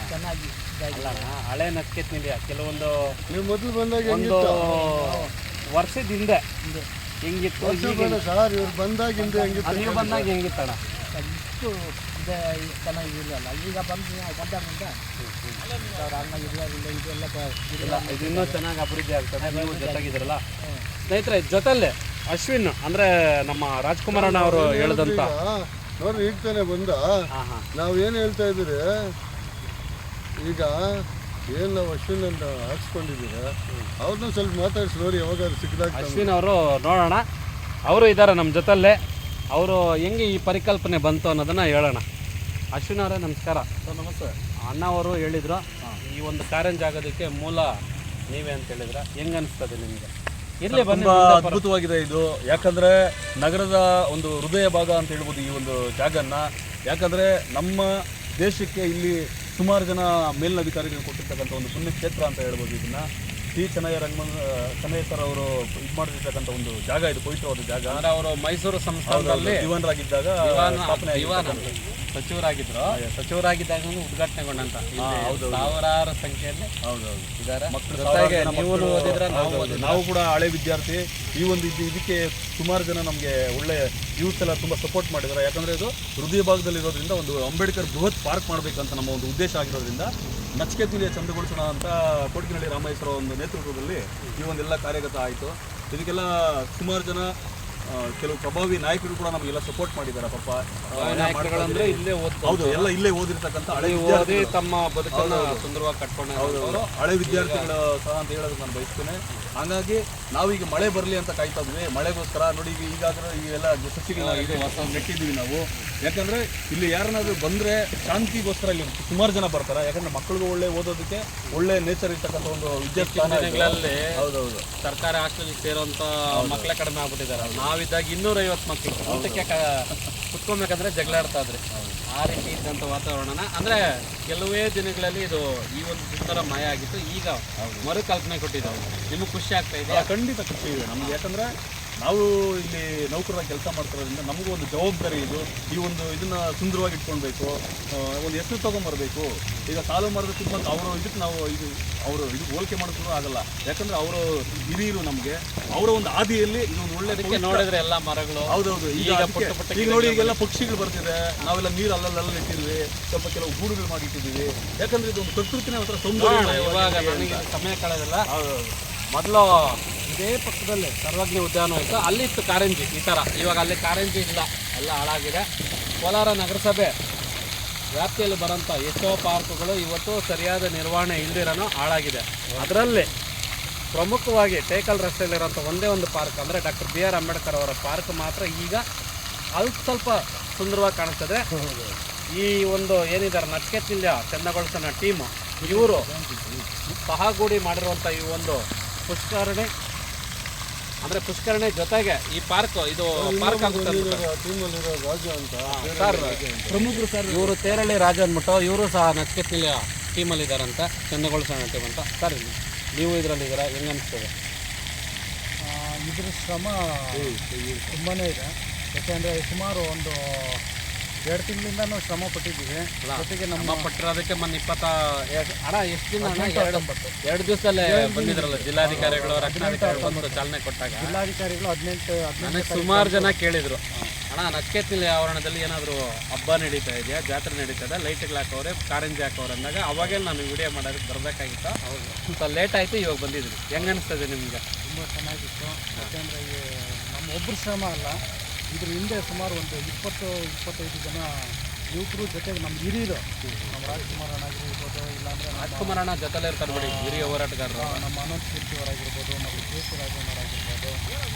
ಚೆನ್ನಾಗಿ ಇದಾಗಿ ಹಳೆ ನಚ್ಕೆತ್ನಿದೆಯಾ ಕೆಲವೊಂದು ನೀವು ಮೊದಲು ಬಂದಾಗ ಒಂದು ಹೆಂಗಿತ್ತು ವರ್ಷದ ಹಿಂದೆ. ಹಿಂದೆ. ಹೆಂಗಿತ್ತು ವರ್ಷ ಈಗ ಬೇಡ ಸರ್ ಇವ್ರು ಬಂದಾಗಿಂದ ಹೆಂಗಿತ್ತು? ನೀವು ಬಂದಾಗ ಹೆಂಗಿತ್ತಣ್ಣ? ಇಷ್ಟು ಇದೆ ಚೆನ್ನಾಗಿರಲಿಲ್ಲ ಈಗ ಬಂದು ನಾವು ಬಂದಾಗಿಂದ ಇದು ಇನ್ನೂ ಚೆನ್ನಾಗಿ ಅಭಿವೃದ್ಧಿ ಆಗ್ತದೆ. ನೀವು ಜೊತೆಗಿದ್ರಲ್ಲ ಸ್ನೇಹಿತರೆ ಜೊತೆಲ್ಲೇ ಅಶ್ವಿನ್ ಅಂದ್ರೆ ನಮ್ಮ ರಾಜ್ಕುಮಾರ್ ಅಣ್ಣ ಅವರು ಹೇಳಿದಂತ. ಈಗ ನೋಡ್ರಿ ಈಗ ತಾನೇ ಬಂದ. ನಾವ್ ಏನ್ ನಾವು ಏನು ಹೇಳ್ತಾ ಇದ್ದೀರಿ? ಈಗ ಏನು ನಾವು ಅಶ್ವಿನ್ ಅಂತ ಹಾಕ್ಸ್ಕೊಂಡಿದ್ದೀರ? ಅವ್ರನ್ನ ಸ್ವಲ್ಪ ಮಾತಾಡಿಸಿ ನೋಡಿ ಯಾವಾಗ ಸಿಕ್ಕಿದಾಗ ಅಶ್ವಿನ್ ಅವರು ನೋಡೋಣ. ಅವರು ಇದ್ದಾರೆ ನಮ್ಮ ಜೊತೆಲ್ಲೇ ಅವರು ಹೆಂಗೆ ಈ ಪರಿಕಲ್ಪನೆ ಬಂತು ಅನ್ನೋದನ್ನ ಹೇಳೋಣ. ಅಶ್ವಿನ್ ಅವರೇ ನಮಸ್ಕಾರ. ನಮಸ್ತೆ. ಅಣ್ಣ ಅವರು ಹೇಳಿದ್ರು ಈ ಒಂದು ಕಾರ್ಯ ಜಾಗದಕ್ಕೆ ಮೂಲ ನೀವೇ ಅಂತ ಹೇಳಿದ್ರ. ಹೆಂಗ ಅನಿಸ್ತದೆ ನಿಮಗೆ? ಇಲ್ಲಿ ತುಂಬಾ ಅದ್ಭುತವಾಗಿದೆ ಇದು. ಯಾಕಂದ್ರೆ ನಗರದ ಒಂದು ಹೃದಯ ಭಾಗ ಅಂತ ಹೇಳ್ಬೋದು ಈ ಒಂದು ಜಾಗನ್ನ. ಯಾಕಂದ್ರೆ ನಮ್ಮ ದೇಶಕ್ಕೆ ಇಲ್ಲಿ ಸುಮಾರು ಜನ ಮೇಲಧಿಕಾರಿಗಳು ಕೊಟ್ಟಿರ್ತಕ್ಕಂಥ ಒಂದು ಪುಣ್ಯಕ್ಷೇತ್ರ ಅಂತ ಹೇಳ್ಬೋದು ಇದನ್ನ. ಟಿ ಚೆನ್ನಯ್ಯ ರಂಗಮನ್ ಚೆನ್ನಯ್ಯ ಸರ್ ಅವರು ಇದು ಮಾಡಿರ್ತಕ್ಕಂಥ ಒಂದು ಜಾಗ ಇದು ಪವಿತ್ರವಾದ ಜಾಗ. ಅಂದ್ರೆ ಅವರು ಮೈಸೂರು ಸಂಸ್ಥಾನದಲ್ಲಿ ಜೀವನರಾಗಿದ್ದಾಗ ದಿವಾನ ಸ್ಥಾಪನೆ. ಸಚಿವರಾಗಿದ್ರು. ಸಚಿವರಾಗಿದ್ದಾಗ ಉದ್ಘಾಟನೆಗೊಂಡಂತ. ಸಾವಿರಾರು ಸಂಖ್ಯೆಯಲ್ಲಿ ಹೌದೌದು. ಇದ್ದಾರೆ. ಮಕ್ಕಳು ಜೊತೆಗೆ ನೀವು ಓದಿದ್ರೆ ನಾವು ಓದಿದ್ರೆ. ನಾವು ಕೂಡ ಹಳೆ ವಿದ್ಯಾರ್ಥಿ ಈ ಒಂದು ಇದು ಇದಕ್ಕೆ ಸುಮಾರು ಜನ ನಮಗೆ ಒಳ್ಳೆ ಯೂತ್ ಎಲ್ಲ ತುಂಬ ಸಪೋರ್ಟ್ ಮಾಡಿದ್ದಾರೆ. ಯಾಕಂದ್ರೆ ಇದು ಹೃದಯ ಭಾಗದಲ್ಲಿ ಇರೋದ್ರಿಂದ ಒಂದು ಅಂಬೇಡ್ಕರ್ ಬೃಹತ್ ಪಾರ್ಕ್ ಮಾಡಬೇಕಂತ ನಮ್ಮ ಒಂದು ಉದ್ದೇಶ ಆಗಿರೋದ್ರಿಂದ ನಚಿಕೇತುಲಿಯ ಚಂದಗೊಳಿಸೋಣ ಅಂತ ಕೋಟಗಿನಹಳ್ಳಿ ರಾಮೇಶ್ವರ ಒಂದು ನೇತೃತ್ವದಲ್ಲಿ ಈ ಒಂದೆಲ್ಲ ಕಾರ್ಯಗತ ಆಯಿತು. ಇದಕ್ಕೆಲ್ಲ ಸುಮಾರು ಜನ ಕೆಲವು ಪ್ರಭಾವಿ ನಾಯಕರು ಕೂಡ ನಮಗೆಲ್ಲ ಸಪೋರ್ಟ್ ಮಾಡಿದ್ದಾರೆ ಪಾಪ. ನಾಯಕರುಗಳಂದ್ರೆ ಇಲ್ಲೇ ಓದ್ತಾರೆ ಹೌದು ಎಲ್ಲ ಇಲ್ಲೇ ಓದಿರ್ತಕ್ಕಂಥ ಹಳೆ ಓದಿ ತಮ್ಮ ಬದುಕನ್ನು ಸುಂದರವಾಗಿ ಕಟ್ಕೊಂಡು ಹೌದೌದು. ಹಳೆ ವಿದ್ಯಾರ್ಥಿಗಳು ಸಹ ಅಂತ ಹೇಳೋದು ನಾನು ಬಯಸ್ತೇನೆ. ಹಾಗಾಗಿ ನಾವೀಗ ಮಳೆ ಬರಲಿ ಅಂತ ಕಾಯ್ತಾ ಇದ್ವಿ. ಮಳೆಗೋಸ್ಕರ ನೋಡಿ ಈಗ ಈಗಾಗಲೇ ಈ ಎಲ್ಲ ಸಸಿಗಳನ್ನ ಇದೆ ಹೊಸ ನೆಟ್ಟಿದ್ದೀವಿ ನಾವು. ಯಾಕಂದ್ರೆ ಇಲ್ಲಿ ಯಾರನ್ನಾದರೂ ಬಂದರೆ ಶಾಂತಿಗೋಸ್ಕರ ಇಲ್ಲಿ ಸುಮಾರು ಜನ ಬರ್ತಾರೆ. ಯಾಕಂದ್ರೆ ಮಕ್ಕಳಿಗೂ ಒಳ್ಳೆ ಓದೋದಕ್ಕೆ ಒಳ್ಳೆ ನೇಚರ್ ಇರ್ತಕ್ಕಂಥ ಒಂದು ವಿದ್ಯಾರ್ಥಿಗಳಲ್ಲಿ ಹೌದೌದು. ಸರ್ಕಾರಿ ಹಾಸ್ಟೆಲ್ ಸೇರುವಂತ ಮಕ್ಕಳೇ ಕಡಿಮೆ ಆಗ್ಬಿಟ್ಟಿದ್ದಾರೆ. ನಾವಿದ್ದಾಗ ಇನ್ನೂರೈವತ್ತು ಮಕ್ಕಳು ಊಟಕ್ಕೆ ಕುತ್ಕೊಬೇಕಂದ್ರೆ ಜಗಳಾಡ್ತಾ ಇದ್ರಿ. ಆ ರೀತಿ ಇದ್ದಂಥ ವಾತಾವರಣನ. ಅಂದ್ರೆ ಕೆಲವೇ ದಿನಗಳಲ್ಲಿ ಇದು ಈ ಒಂದು ಸುಂದರ ಮಾಯ ಆಗಿತ್ತು. ಈಗ ಮರುಕಲ್ಪನೆ ಕೊಟ್ಟಿದ್ದಾವೆ ನಿಮಗೆ ಖುಷಿ ಆಗ್ತಾ ಇದೆ? ಖಂಡಿತ ಖುಷಿ ಇದೆ. ನಮ್ಗೆ ಯಾಕಂದ್ರೆ ನಾವು ಇಲ್ಲಿ ನೌಕರರಾಗಿ ಕೆಲಸ ಮಾಡ್ತಿರೋದ್ರಿಂದ ನಮಗೂ ಒಂದು ಜವಾಬ್ದಾರಿ ಇದು. ಈ ಒಂದು ಇದನ್ನ ಸುಂದರವಾಗಿ ಇಟ್ಕೊಳ್ಬೇಕು. ಒಂದು ಹೆಸರು ತಗೊಂಬರ್ಬೇಕು. ಈಗ ಸಾಲು ಮರದ ತುಂಬ ಅವರು ಇದಕ್ಕೆ ನಾವು ಇದು ಅವರು ಇದು ಹೋಲಿಕೆ ಮಾಡಿದ್ರು ಆಗಲ್ಲ. ಯಾಕಂದ್ರೆ ಅವರು ಹಿರಿಯರು ನಮಗೆ. ಅವರ ಒಂದು ಹಾದಿಯಲ್ಲಿ ಇದೊಂದು ಒಳ್ಳೆ ನೋಡಿದ್ರೆ ಎಲ್ಲ ಮರಗಳು. ಹೌದೌದು. ಈಗ ಈಗ ನೋಡಿ ಈಗೆಲ್ಲ ಪಕ್ಷಿಗಳು ಬರ್ತಿದೆ. ನಾವೆಲ್ಲ ನೀರು ಅಲ್ಲಲ್ಲ ಇಟ್ಟಿದ್ವಿ. ಸ್ವಲ್ಪ ಕೆಲವು ಗೂಡುಗಳು ಮಾಡಿ ಇಟ್ಟಿದ್ದೀವಿ ಯಾಕಂದ್ರೆ ಇದು ಒಂದು ಪ್ರಕೃತಿನೇ ಒಂಥರ ಸೌಂದರ್ಯ ಸಮಯ ಕಳೆದಿಲ್ಲ. ಮೊದಲು ಇದೇ ಪಕ್ಕದಲ್ಲೇ ಸರ್ವಜ್ಞ ಉದ್ಯಾನ ಇತ್ತು ಅಲ್ಲಿ ಇತ್ತು ಕಾರಂಜಿ, ಈ ಥರ ಇವಾಗ ಅಲ್ಲಿ ಕಾರಂಜಿ ಇಲ್ಲ, ಎಲ್ಲ ಹಾಳಾಗಿದೆ. ಕೋಲಾರ ನಗರಸಭೆ ವ್ಯಾಪ್ತಿಯಲ್ಲಿ ಬರೋಂಥ ಎಷ್ಟೋ ಪಾರ್ಕ್ಗಳು ಇವತ್ತು ಸರಿಯಾದ ನಿರ್ವಹಣೆ ಇಲ್ದಿರೋನೋ ಹಾಳಾಗಿದೆ. ಅದರಲ್ಲಿ ಪ್ರಮುಖವಾಗಿ ಟೇಕಲ್ ರಸ್ತೆಯಲ್ಲಿರೋಂಥ ಒಂದೇ ಒಂದು ಪಾರ್ಕ್ ಅಂದರೆ ಡಾಕ್ಟರ್ ಬಿ ಆರ್ ಅಂಬೇಡ್ಕರ್ ಅವರ ಪಾರ್ಕ್ ಮಾತ್ರ ಈಗ ಅಲ್ಪ ಸ್ವಲ್ಪ ಸುಂದರವಾಗಿ ಕಾಣಿಸ್ತದೆ. ಈ ಒಂದು ಏನಿದ್ದಾರೆ ನಚ್ಕೆತ್ತಿಲ್ಯ ಚಂದಗೊಳಿಸೋಣ ಟೀಮು, ಇವರು ಸಹಗೂಡಿ ಮಾಡಿರುವಂಥ ಈ ಒಂದು ಪುಷ್ಕರಣಿ ಅಂದರೆ ಪುಷ್ಕರಣಿ ಜೊತೆಗೆ ಈ ಪಾರ್ಕ್ ಇದು ಪಾರ್ಕ್ ಆಗುತ್ತೆ ಅಂದ್ಬಿಟ್ಟು. ಟೀಮಲ್ಲಿರೋ ರಾಜ ಅಂತ. ಸರ್ ಪ್ರಮುಖರು ಸರ್ ಇವರು ತೇರಳ್ಳಿ ರಾಜ ಅಂದ್ಬಿಟ್ಟು ಇವರು ಸಹ ನಚ್ಕೆತ್ತಿಲ್ಯ ಟೀಮಲ್ಲಿ ಚಂದಗೋಳ ಸಣ್ಣ ಟೀಮ್ ಅಂತ ಸರ್ ನೀವು ಇದರಲ್ಲಿ ಇದ್ದೀರಾ? ಹೆಂಗೆ ಅನಿಸ್ತದೆ? ಇದ್ರ ಶ್ರಮ ತುಂಬಾ ಇದೆ. ಯಾಕೆಂದರೆ ಸುಮಾರು ಒಂದು ಎರಡು ತಿಂಗಳಿಂದ ನಾವು ಶ್ರಮ ಪಟ್ಟಿದ್ದೀವಿ. ಜೊತೆಗೆ ನಮ್ಮ ಪಟ್ಟರು ಅದಕ್ಕೆ ಮೊನ್ನೆ ಇಪ್ಪತ್ತ ಹಣ ಅಣ್ಣ ಎಷ್ಟು ದಿನ ಎರಡು ದಿವಸದಲ್ಲೇ ಬಂದಿದ್ರಲ್ಲ ಜಿಲ್ಲಾಧಿಕಾರಿಗಳು ರಕ್ಷಣಾಧಿಕಾರಿಗಳು ಬಂದು ಚಾಲನೆ ಕೊಟ್ಟಾಗ? ಜಿಲ್ಲಾಧಿಕಾರಿಗಳು ಹದಿನೆಂಟು ನನಗೆ ಸುಮಾರು ಜನ ಕೇಳಿದರು. ಅಣ್ಣ ನಚ್ಕೆತ್ತಿನ ಆವರಣದಲ್ಲಿ ಏನಾದರೂ ಹಬ್ಬ ನಡೀತಾ ಇದೆಯಾ? ಜಾತ್ರೆ ನಡೀತಾ ಇದೆ ಲೈಟ್ಗಳು ಹಾಕೋರೆ ಕಾರಂಜಿ ಹಾಕೋರೆ ಅಂದಾಗ ಅವಾಗೇ ನಾನು ವಿಡಿಯೋ ಮಾಡೋದಕ್ಕೆ ಬರಬೇಕಾಗಿತ್ತು. ಹೌದು. ಸ್ವಲ್ಪ ಲೇಟ್ ಆಯಿತು ಇವಾಗ ಬಂದಿದ್ದೀನಿ ಹೆಂಗೆ ಅನಿಸ್ತದೆ ನಿಮಗೆ? ತುಂಬ ಚೆನ್ನಾಗಿತ್ತು. ಯಾಕೆಂದರೆ ನಮ್ಮ ಒಬ್ಬರು ಶ್ರಮ ಅಲ್ಲ. ಇದ್ರ ಹಿಂದೆ ಸುಮಾರು ಒಂದು ಇಪ್ಪತ್ತು ಇಪ್ಪತ್ತೈದು ಜನ ಯುವಕರು ಜೊತೆಗೆ ನಮ್ಮ ಹಿರಿಯರು ನಮ್ಮ ರಾಜ್ಕುಮಾರ್ ಅಣ್ಣಾಗಿರ್ಬೋದು ಇಲ್ಲಾಂದರೆ ನಮ್ಮ ರಾಜ್ಕುಮಾರ್ ಅಣ್ಣ ಜೊತೆಲೇ ಇರ್ತಾರೆ ನೋಡಿ ಹಿರಿಯ ಹೋರಾಟಗಾರರು. ನಮ್ಮ ಅನಂತ್ ಕೀರ್ತಿ ಅವರಾಗಿರ್ಬೋದು ಮತ್ತು ಕೆ ಸಿ ರಾಜಣ್ಣವರಾಗಿರ್ಬೋದು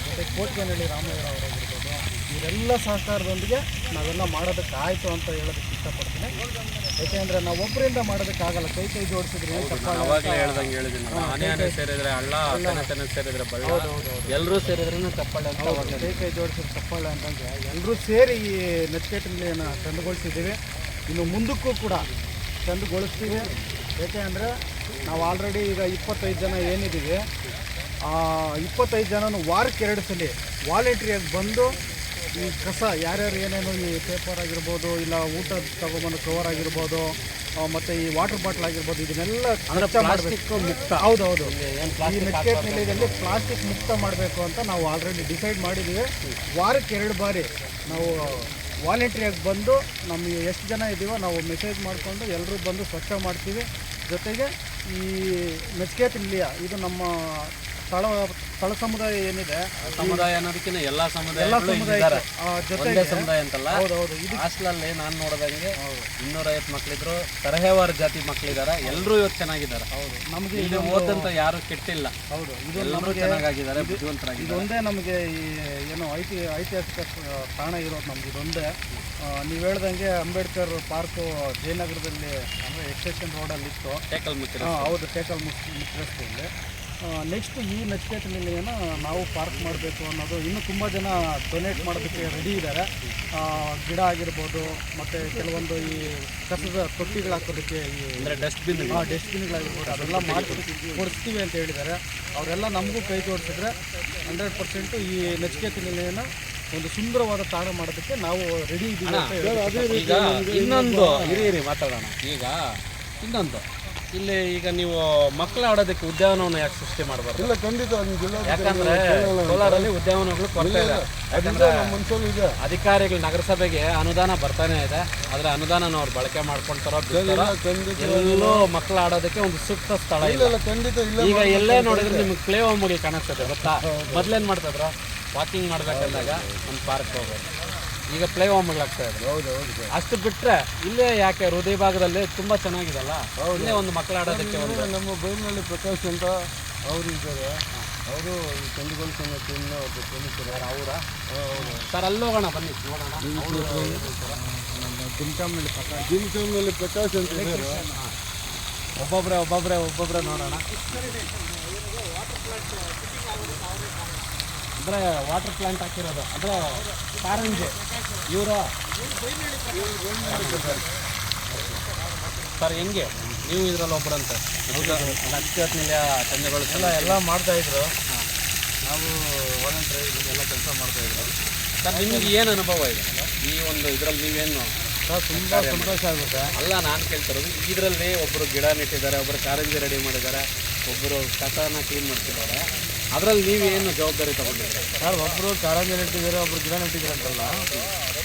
ಮತ್ತು ಕೋಟ್ಗನಹಳ್ಳಿ ರಾಮಯ್ಯ ಅವರಾಗಿರ್ಬೋದು ಇವರೆಲ್ಲ ಸಹಕಾರದೊಂದಿಗೆ ನಾವೆಲ್ಲ ಮಾಡೋದಕ್ಕೆ ಆಯಿತು ಅಂತ ಹೇಳೋದಕ್ಕೆ ಇಷ್ಟಪಡ್ತೀನಿ. ಯಾಕೆಂದರೆ ನಾವು ಒಬ್ಬರಿಂದ ಮಾಡೋದಕ್ಕಾಗಲ್ಲ ಕೈ ಕೈ ಜೋಡಿಸಿದ್ರೆ ಅವಾಗಲೇ ಹೇಳ್ದಂಗೆ ಹೇಳಿದ್ದೀನಿ. ಆನೆ ಆನೆ ಸೇರಿದ್ರೆ ಹಳ್ಳ ಸೇರಿದ್ರೆ ಬಳ್ಳ. ಎಲ್ಲರೂ ಸೇರಿದ್ರೂ ತಪ್ಪಳ್ಳೆ ಅಂತ ಕೈ ಕೈ ಜೋಡಿಸಿದ್ರೆ ತಪ್ಪಳ್ಳೆ ಅಂತಂದರೆ ಎಲ್ಲರೂ ಸೇರಿ ಈ ನೆಚ್ಕೆಟನ್ನು ತಂದುಗೊಳಿಸಿದ್ದೀವಿ. ಇನ್ನು ಮುಂದಕ್ಕೂ ಕೂಡ ಚಂದಗೊಳಿಸ್ತೀವಿ ಏಕೆ ಅಂದರೆ ನಾವು ಆಲ್ರೆಡಿ ಈಗ ಇಪ್ಪತ್ತೈದು ಜನ ಏನಿದ್ದೀವಿ ಇಪ್ಪತ್ತೈದು ಜನನು ವಾರಕ್ಕೆ ಎರಡು ಸಲ ವಾಲಂಟ್ರಿಯಾಗಿ ಬಂದು ಈ ಕಸ ಯಾರ್ಯಾರು ಏನೇನು ಈ ಪೇಪರ್ ಆಗಿರ್ಬೋದು ಇಲ್ಲ ಊಟ ತಗೊಬಂದು ಕವರ್ ಆಗಿರ್ಬೋದು ಮತ್ತು ಈ ವಾಟರ್ ಬಾಟ್ಲ್ ಆಗಿರ್ಬೋದು ಇದನ್ನೆಲ್ಲ ಪ್ಲಾಸ್ಟಿಕ್ ಮುಕ್ತ. ಹೌದೌದು. ಹೌದು ಈ ಮೆಟ್ಕೇಟ್ ನಿಲಯದಲ್ಲಿ ಪ್ಲಾಸ್ಟಿಕ್ ಮುಕ್ತ ಮಾಡಬೇಕು ಅಂತ ನಾವು ಆಲ್ರೆಡಿ ಡಿಸೈಡ್ ಮಾಡಿದ್ದೀವಿ ವಾರಕ್ಕೆ ಎರಡು ಬಾರಿ ನಾವು ವಾಲಂಟ್ರಿಯಾಗಿ ಬಂದು ನಮಗೆ ಎಷ್ಟು ಜನ ಇದ್ದೀವೋ ನಾವು ಮೆಸೇಜ್ ಮಾಡಿಕೊಂಡು ಎಲ್ಲರೂ ಬಂದು ಸ್ವಚ್ಛ ಮಾಡ್ತೀವಿ. ಜೊತೆಗೆ ಈ ಮೆಚ್ಕೇತ್ ನಿಲಯ ಇದು ನಮ್ಮ ಸ್ಥಳ ಸ್ಥಳ ಸಮುದಾಯ ಏನಿದೆ ಸಮುದಾಯ ಅನ್ನೋದಕ್ಕಿಂತ ಎಲ್ಲಾ ಎಲ್ಲ ಸಮುದಾಯ ಜೊತೆಗೆ ಒಂದೇ ಸಮುದಾಯ ಅಂತಲ್ಲ. ಹೌದೌದು ಇದು ಹಾಸ್ಟೆಲಲ್ಲಿ ನಾನು ನೋಡಿದಂಗೆ ಇನ್ನೂರೈವತ್ತು ಮಕ್ಕಳಿದ್ರು ತರಹೇವಾರು ಜಾತಿ ಮಕ್ಕಳಿದ್ದಾರೆ ಎಲ್ಲರೂ ಇವತ್ತು ಚೆನ್ನಾಗಿದ್ದಾರೆ. ಹೌದು ನಮಗೆ ಇಲ್ಲಿ ಓದಂತ ಯಾರು ಕೆಟ್ಟಿಲ್ಲ. ಹೌದು ಇದು ಎಲ್ಲರೂ ಚೆನ್ನಾಗಿದ್ದಾರೆ ಬುದ್ಧಿವಂತರಾಗಿ ಇದೊಂದೇ ನಮಗೆ ಈ ಏನು ಐತಿ ಐತಿಹಾಸಿಕ ತಾಣ ಇರೋದು ನಮ್ಗೆ ಇದೊಂದೇ. ನೀವು ಹೇಳ್ದಂಗೆ ಅಂಬೇಡ್ಕರ್ ಪಾರ್ಕು ಜಯನಗರದಲ್ಲಿ ಅಂದರೆ ಎಕ್ಸ್ಟೇಷನ್ ರೋಡಲ್ಲಿ ಇತ್ತು ಟೇಕಲ್ ಮುಚ್ಚಿರ ಆ, ಹೌದು ಟೇಕಲ್ ಮುಸ್ ಮುಖ್ಯಸ್ಥಲ್ಲಿ ನೆಕ್ಸ್ಟ್ ಈ ನಚಿಕೇತ ನಿಲಯನ ನಾವು ಪಾರ್ಕ್ ಮಾಡಬೇಕು ಅನ್ನೋದು ಇನ್ನೂ ತುಂಬ ಜನ ಡೊನೇಟ್ ಮಾಡೋದಕ್ಕೆ ರೆಡಿ ಇದ್ದಾರೆ ಗಿಡ ಆಗಿರ್ಬೋದು ಮತ್ತು ಕೆಲವೊಂದು ಈ ಕಸದ ತೊಟ್ಟಿಗಳು ಹಾಕೋದಕ್ಕೆ ಈ ಅಂದರೆ ಡಸ್ಟ್ಬಿನ್ ಡಸ್ಟ್ಬಿನ್ಗಳಾಗಿರ್ಬೋದು ಅದೆಲ್ಲ ಮಾಡಿ ಕೊಡಿಸ್ತೀವಿ ಅಂತ ಹೇಳಿದ್ದಾರೆ. ಅವರೆಲ್ಲ ನಮಗೂ ಕೈ ಜೋಡಿಸಿದ್ರೆ ಹಂಡ್ರೆಡ್ ಪರ್ಸೆಂಟು ಈ ನಚಿಕೇತ ನಿಲಯನ ಒಂದು ಸುಂದರವಾದ ತಾಣ ಮಾಡೋದಕ್ಕೆ ನಾವು ರೆಡಿ ಇದ್ದೀವಿ. ಈಗ ಇನ್ನೊಂದು ಹಿರಿಯರಿ ಮಾತಾಡೋಣ. ಈಗ ಇನ್ನೊಂದು. ಇಲ್ಲಿ ಈಗ ನೀವು ಮಕ್ಕಳು ಆಡೋದಕ್ಕೆ ಉದ್ಯಾನವನ ಯಾಕೆ ಸೃಷ್ಟಿ ಮಾಡಬಾರ್ದು? ಇಲ್ಲ ಖಂಡಿತ ನಿಮ್ಮ ಯಾಕಂದ್ರೆ ಕೋಲಾರಲ್ಲಿ ಇದೆ. ಅಧಿಕಾರಿಗಳು ನಗರಸಭೆಗೆ ಅನುದಾನ ಬರ್ತಾನೆ ಇದೆ. ಆದ್ರೆ ಅನುದಾನನ ಅವ್ರು ಬಳಕೆ ಮಾಡ್ಕೊಂತಾರೋ ಎಲ್ಲೋ ಮಕ್ಕಳು ಆಡೋದಕ್ಕೆ ಒಂದು ಸೂಕ್ತ ಸ್ಥಳ ಇಲ್ಲ ಇಲ್ಲ. ಖಂಡಿತ ಇಲ್ಲ ಈಗ ಎಲ್ಲೇ ನೋಡಿದ್ರೆ ನಿಮ್ಗೆ ಪ್ಲೇ ಹೋಮ್ಗೆ ಕಾಣಿಸ್ತದೆ ಗೊತ್ತಾ? ಮೊದ್ಲೇನ್ ಮಾಡ್ತಾ ವಾಕಿಂಗ್ ಮಾಡ್ಬೇಕಂದಾಗ ಒಂದು ಪಾರ್ಕ್ ಹೋಗೋದು. ಈಗ ಪ್ಲೇ ಹೋಮ್ಗಳಾಗ್ತಾ ಇದೆ ಹೌದು ಹೌದು. ಅಷ್ಟು ಬಿಟ್ರೆ ಇಲ್ಲೇ ಯಾಕೆ ಹೃದಯ ಭಾಗದಲ್ಲಿ ತುಂಬಾ ಚೆನ್ನಾಗಿದಲ್ಲ? ಇಲ್ಲೇ ಒಂದು ಮಕ್ಕಳು ಆಡೋದಕ್ಕೆ ಒಂದು ನಮ್ಮ ಬೈಲಿನಲ್ಲಿ ಪ್ರಕಾಶ್ ಅಂತ ಅವರು ಇದ್ದಾರೆ. ಅವರು ಈ ಚಂದ್ರಗೋಲ್ ಟೀಮ್ನ ಒಬ್ಬ ಪ್ರಮುಖರು ಅವರ? ಸರ್ ಅಲ್ಲಿ ಹೋಗೋಣ ಬನ್ನಿ. ನೋಡೋಣ ಜಿಮ್ಕಾಮ್ನಲ್ಲಿ ಪ್ರಕಾಶ್ ಜಿಮ್ ಟೀಮ್ನಲ್ಲಿ ಪ್ರಕಾಶ್. ಅಂತ ಇದ್ದಾರೆ. ಒಬ್ಬೊಬ್ಬರೇ ಒಬ್ಬೊಬ್ಬರೇ ಒಬ್ಬೊಬ್ಬರೇ ನೋಡೋಣ. ಅಂದ್ರೆ ವಾಟರ್ ಪ್ಲಾಂಟ್ ಹಾಕಿರೋದು. ಅಂದ್ರೆ ಕಾರಂಜಿ. ಇವರು ಸರ್ ಹೆಂಗೆ? ನೀವು ಇದ್ರಲ್ಲಿ ಒಬ್ಬರಂತೆ ನಕ್ಷತ್ರ ತಂದೆಗಳು ಎಲ್ಲ ಎಲ್ಲ ಮಾಡ್ತಾ ಇದ್ರು. ನಾವು ವಾಲಂಟ್ರಿ ಎಲ್ಲ ಕೆಲಸ ಮಾಡ್ತಾ ಇದ್ದೀವಿ ಸರ್ ನಿಮಗೆ ಏನು ಅನುಭವ ಇದೆ? ಈ ಒಂದು ಇದರಲ್ಲಿ ನೀವೇನು ಸರ್ ತುಂಬ ಸಂತೋಷ ಆಗುತ್ತೆ. ಅಲ್ಲ ನಾನು ಕೇಳ್ತಿರೋದು ಇದರಲ್ಲಿ ಒಬ್ಬರು ಗಿಡ ನೆಟ್ಟಿದ್ದಾರೆ ಒಬ್ಬರು ಕಾರಂಜಿ ರೆಡಿ ಮಾಡಿದ್ದಾರೆ ಒಬ್ಬರು ಕಸನ ಕ್ಲೀನ್ ಮಾಡ್ತಿದ್ದಾರೆ. ಅದರಲ್ಲಿ ನೀವೇನು ಜವಾಬ್ದಾರಿ ತಗೊಂಡಿದ್ದೀರಾ? ಸರ್ ಒಬ್ಬರು ಕಾರಂಜಿ ನೆಟ್ಟಿದ್ದಾರೆ ಒಬ್ಬರು ಗಿಡ ನೆಟ್ಟಿದ್ದಾರೆ ಅಂತಲ್ಲ.